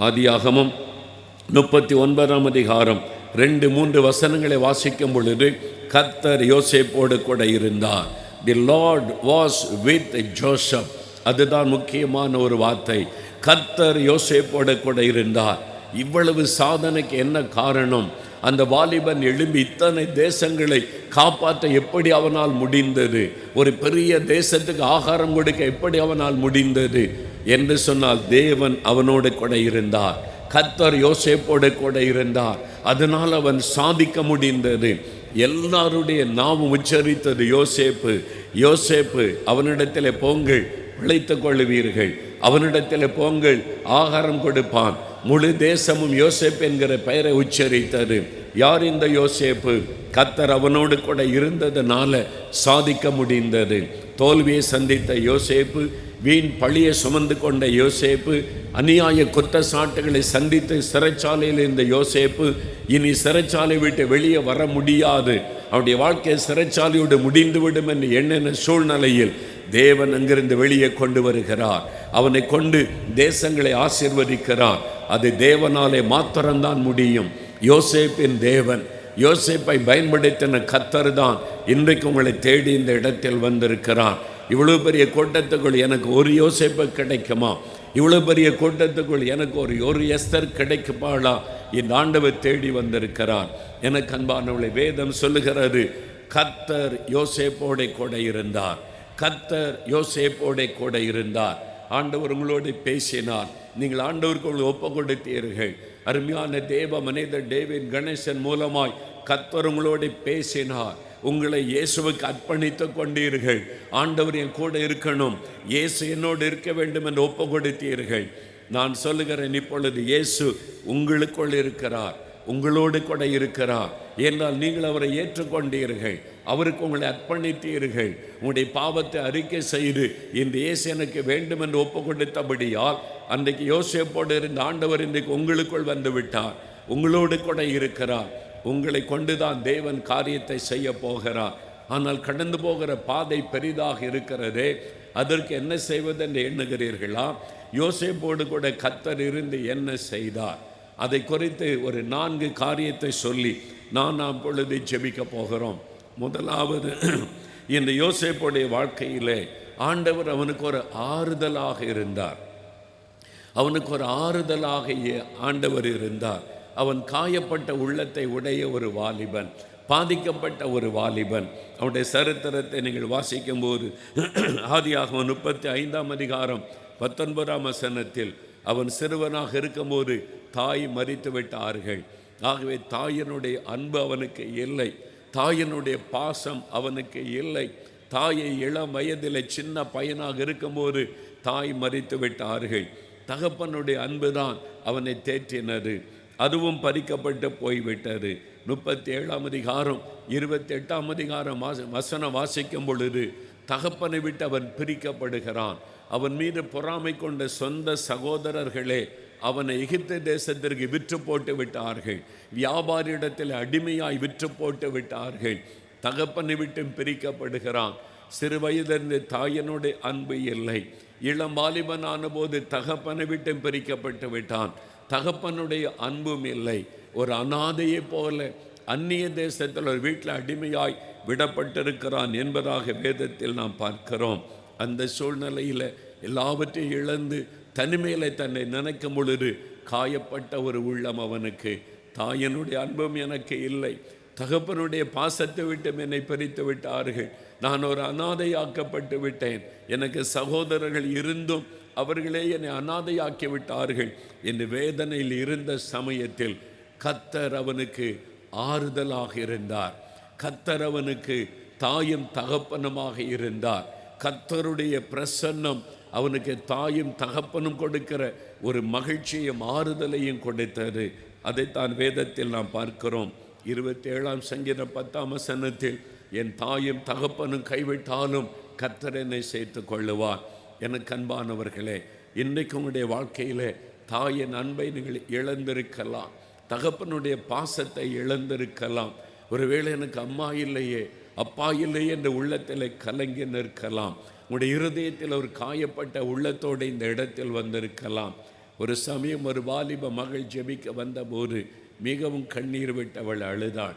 ஆதியாகமம் முப்பத்தி ஒன்பதாம் அதிகாரம் ரெண்டு மூன்று வசனங்களை வாசிக்கும் பொழுது கர்த்தர் யோசேப்போடு கூட இருந்தார். The Lord was with Joseph அதுதான் முக்கியமான ஒரு வார்த்தை. கர்த்தர் யோசேப்போடு கூட இருந்தார். இவ்வளவு சாதனைக்கு என்ன காரணம்? அந்த வாலிபன் எழும்பி இத்தனை தேசங்களை காப்பாற்ற எப்படி அவனால் முடிந்தது? ஒரு பெரிய தேசத்துக்கு ஆகாரம் கொடுக்க எப்படி அவனால் முடிந்தது? என்று சொன்னால் தேவன் அவனோடு கூட இருந்தார். கத்தர் யோசேப்போடு கூட இருந்தார். அதனால் அவன் சாதிக்க முடிந்தது. எல்லாருடைய நாவும் உச்சரித்தது யோசேப்பு யோசேப்பு அவனிடத்தில் போங்கள் பிழைத்துக் கொள்ளுவீர்கள். அவனிடத்தில் போங்கள் ஆகாரம் கொடுப்பான். முழு தேசமும் யோசேப் என்கிற பெயரை உச்சரித்தது. யார் இந்த யோசேப்பு? கத்தர் அவனோடு கூட இருந்ததுனால சாதிக்க முடிந்தது. தோல்வியை சந்தித்த யோசேப்பு வீண் பழியை சுமந்து கொண்ட யோசேப்பு அநியாய குற்றச்சாட்டுகளை சந்தித்து சிறைச்சாலையில் இருந்த யோசேப்பு இனி சிறைச்சாலை விட்டு வெளியே வர முடியாது. அவருடைய வாழ்க்கை சிறைச்சாலையோடு முடிந்துவிடும் என்று எண்ணின சூழ்நிலையில் தேவன் அங்கிருந்து வெளியே கொண்டு வருகிறார். அவனை கொண்டு தேசங்களை ஆசிர்வதிக்கிறார். அது தேவனாலே மாத்திரம்தான் முடியும். யோசேப்பின் தேவன் யோசேப்பை பயன்படுத்தின கத்தர் தான் இன்றைக்கு உங்களை தேடி இந்த இடத்தில் வந்திருக்கிறார். இவ்வளோ பெரிய கூட்டத்துக்குள் எனக்கு ஒரு யோசேப்பு கிடைக்குமா? இவ்வளோ பெரிய கூட்டத்துக்குள் எனக்கு ஒரு ஒரு எஸ்தர் கிடைக்குமாளா என் ஆண்டவர் தேடி வந்திருக்கிறார். எனக்கு அன்பானவளை வேதம் சொல்லுகிறது கத்தர் யோசேப்போடே கூட இருந்தார். கத்தர் யோசேப்போடே கூட இருந்தார். ஆண்டவர் உங்களோடு பேசினார். நீங்கள் ஆண்டவருக்கு ஒப்பு கொடுத்தீர்கள் அருமையான தேவ மனிதர் டேவிட் கணேசன் மூலமாய் கத்தர் உங்களோடு பேசினார். உங்களை இயேசுவுக்கு அர்ப்பணித்து கொண்டீர்கள். ஆண்டவர் என் கூட இருக்கணும். இயேசு என்னோடு இருக்க வேண்டும் என்று ஒப்பு கொடுத்தீர்கள் நான் சொல்லுகிறேன் இப்பொழுது இயேசு உங்களுக்குள் இருக்கிறார் உங்களோடு கூட இருக்கிறார். என்றால் நீங்கள் அவரை ஏற்றுக்கொண்டீர்கள் அவருக்கு உங்களை அர்ப்பணித்தீர்கள் உங்களுடைய பாவத்தை அறிக்கை செய்து இந்த இயேசு எனக்கு வேண்டும் என்று ஒப்பு கொடுத்தபடியால் அன்றைக்கு யோசேப்போடு இருந்த ஆண்டவர் இன்றைக்கு உங்களுக்குள் வந்து விட்டார் உங்களோடு கூட இருக்கிறார் உங்களை கொண்டுதான் தேவன் காரியத்தை செய்ய போகிறார். ஆனால் கடந்து போகிற பாதை பெரிதாக இருக்கிறதே அதற்கு என்ன செய்வது என்று எண்ணுகிறீர்களா? யோசேப்போடு கூட கத்தர் இருந்து என்ன செய்தார்? அதை குறித்து ஒரு நான்கு காரியத்தை சொல்லி நான் அப்பொழுது ஜெபிக்க போகிறோம். முதலாவது இந்த யோசேப்புடைய வாழ்க்கையிலே ஆண்டவர் அவனுக்கு ஒரு ஆறுதலாக இருந்தார். அவனுக்கு ஒரு ஆறுதலாக ஆண்டவர் இருந்தார். அவன் காயப்பட்ட உள்ளத்தை உடைய ஒரு வாலிபன். பாதிக்கப்பட்ட ஒரு வாலிபன். அவனுடைய சரித்திரத்தை நீங்கள் வாசிக்கும்போது ஆதியாக முப்பத்தி ஐந்தாம் அதிகாரம் பத்தொன்பதாம் வசனத்தில் அவன் சிறுவனாக இருக்கும்போது தாய் மறித்து விட்டார்கள். ஆகவே தாயினுடைய அன்பு அவனுக்கு இல்லை. தாயினுடைய பாசம் அவனுக்கு இல்லை. தாயை இளம் வயதில் சின்ன பையனாக இருக்கும்போது தாய் மறித்து விட்டார்கள். தகப்பனுடைய அன்புதான் அவனை தேற்றினது. அதுவும் பறிக்கப்பட்டு போய்விட்டது. முப்பத்தி ஏழாம் அதிகாரம் இருபத்தி எட்டாம் அதிகாரம் வாச வசனம் வாசிக்கும் பொழுது தகப்பனை விட்டு அவன் பிரிக்கப்படுகிறான். அவன் மீது பொறாமை கொண்ட சொந்த சகோதரர்களே அவனை எகிப்து தேசத்திற்கு விற்று போட்டு விட்டார்கள். வியாபாரியிடத்தில் அடிமையாய் விற்று போட்டு விட்டார்கள். தகப்பனை விட்டும் பிரிக்கப்படுகிறான். சிறு வயதிலிருந்து தாயனுடைய அன்பு இல்லை. இளம் வாலிபனான போது தகப்பனை விட்டும் பிரிக்கப்பட்டு விட்டான். தகப்பனுடைய அன்பும் இல்லை. ஒரு அனாதையைப் போல அந்நிய தேசத்தில் ஒரு வீட்டில் அடிமையாய் விடப்பட்டிருக்கிறான் என்பதாக வேதத்தில் நாம் பார்க்கிறோம். அந்த சூழ்நிலையில் எல்லாவற்றையும் இழந்து தனிமையில் தன்னை நினைக்கும் பொழுது காயப்பட்ட ஒரு உள்ளம் அவனுக்கு. தாயனுடைய அன்பும் எனக்கு இல்லை. தகப்பனுடைய பாசத்தை விட்டு என்னை பிரித்து விட்டார்கள். நான் ஒரு அனாதையாக்கப்பட்டு விட்டேன். எனக்கு சகோதரர்கள் இருந்தும் அவர்களே என்னை அனாதையாக்கி விட்டார்கள் என்று வேதனையில் இருந்த சமயத்தில் கத்தர் அவனுக்கு ஆறுதலாக இருந்தார். கத்தர் அவனுக்கு தாயும் தகப்பனமாக இருந்தார். கத்தருடைய பிரசன்னம் அவனுக்கு தாயும் தகப்பனும் கொடுக்கிற ஒரு மகிழ்ச்சியும் ஆறுதலையும் கொடுத்தது. அதைத்தான் வேதத்தில் நாம் பார்க்கிறோம். இருபத்தி ஏழாம் சங்கீத பத்தாம் வசனத்தில் என் தாயும் தகப்பனும் கைவிட்டாலும் கத்தர் என்னை சேர்த்து கொள்ளுவார். எனக்கு அன்பானவர்களே இன்றைக்கு உங்களுடைய வாழ்க்கையில் தாயின் அன்பை நீங்கள் இழந்திருக்கலாம். தகப்பனுடைய பாசத்தை இழந்திருக்கலாம். ஒருவேளை எனக்கு அம்மா இல்லையே அப்பா இல்லையே என்ற உள்ளத்தில் கலங்கி நிற்கலாம். உங்களுடைய இருதயத்தில் ஒரு காயப்பட்ட உள்ளத்தோடு இந்த இடத்தில் வந்திருக்கலாம். ஒரு சமயம் ஒரு வாலிப மகள் ஜெபிக்க வந்தபோது மிகவும் கண்ணீர் விட்டு அவள் அழுதாள்.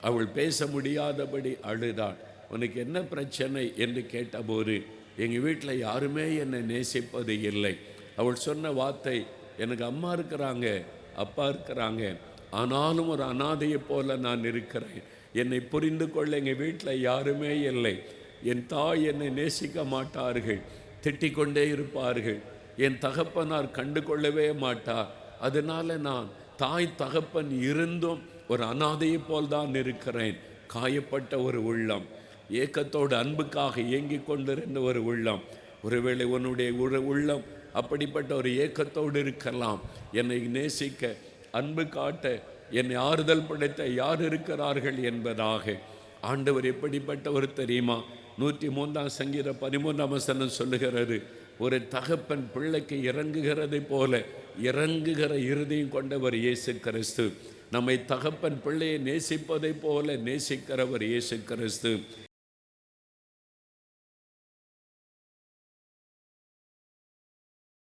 அவள் பேச முடியாதபடி அழுதாள். உனக்கு என்ன பிரச்சனை? என்று கேட்டபோது எங்கள் வீட்டில் யாருமே என்னை நேசிப்பது இல்லை. அவள் சொன்ன வார்த்தை எனக்கு அம்மா இருக்கிறாங்க அப்பா இருக்கிறாங்க. ஆனாலும் ஒரு அனாதையைப் போல நான் இருக்கிறேன். என்னை புரிந்து கொள்ள எங்கள் வீட்டில் யாருமே இல்லை. என் தாய் என்னை நேசிக்க மாட்டார்கள் திட்டிக்கொண்டே இருப்பார்கள். என் தகப்பனார் கண்டு கொள்ளவே மாட்டார் அதனால் நான் தாய் தகப்பன் இருந்தும் ஒரு அனாதையை போல் தான் இருக்கிறேன். காயப்பட்ட ஒரு உள்ளம். ஏக்கத்தோடு அன்புக்காக இயங்கிக் கொண்டிருந்த ஒரு உள்ளம். ஒருவேளை உன்னுடைய ஒரு உள்ளம் அப்படிப்பட்ட ஒரு ஏக்கத்தோடு இருக்கலாம். என்னை நேசிக்க அன்பு காட்ட என்னை ஆறுதல் படைத்த யார் இருக்கிறார்கள் என்பதாக. ஆண்டவர் எப்படிப்பட்டவர் தெரியுமா? நூற்றி மூன்றாம் சங்கீத பதிமூன்றாம் வசனம் சொல்லுகிறது ஒரு தகப்பன் பிள்ளைக்கு இறங்குகிறதை போல இறங்குகிற இறுதியும் கொண்டவர் இயேசு கிறிஸ்து நம்மை தகப்பன் பிள்ளையை நேசிப்பதை போல நேசிக்கிறவர் இயேசு கிறிஸ்து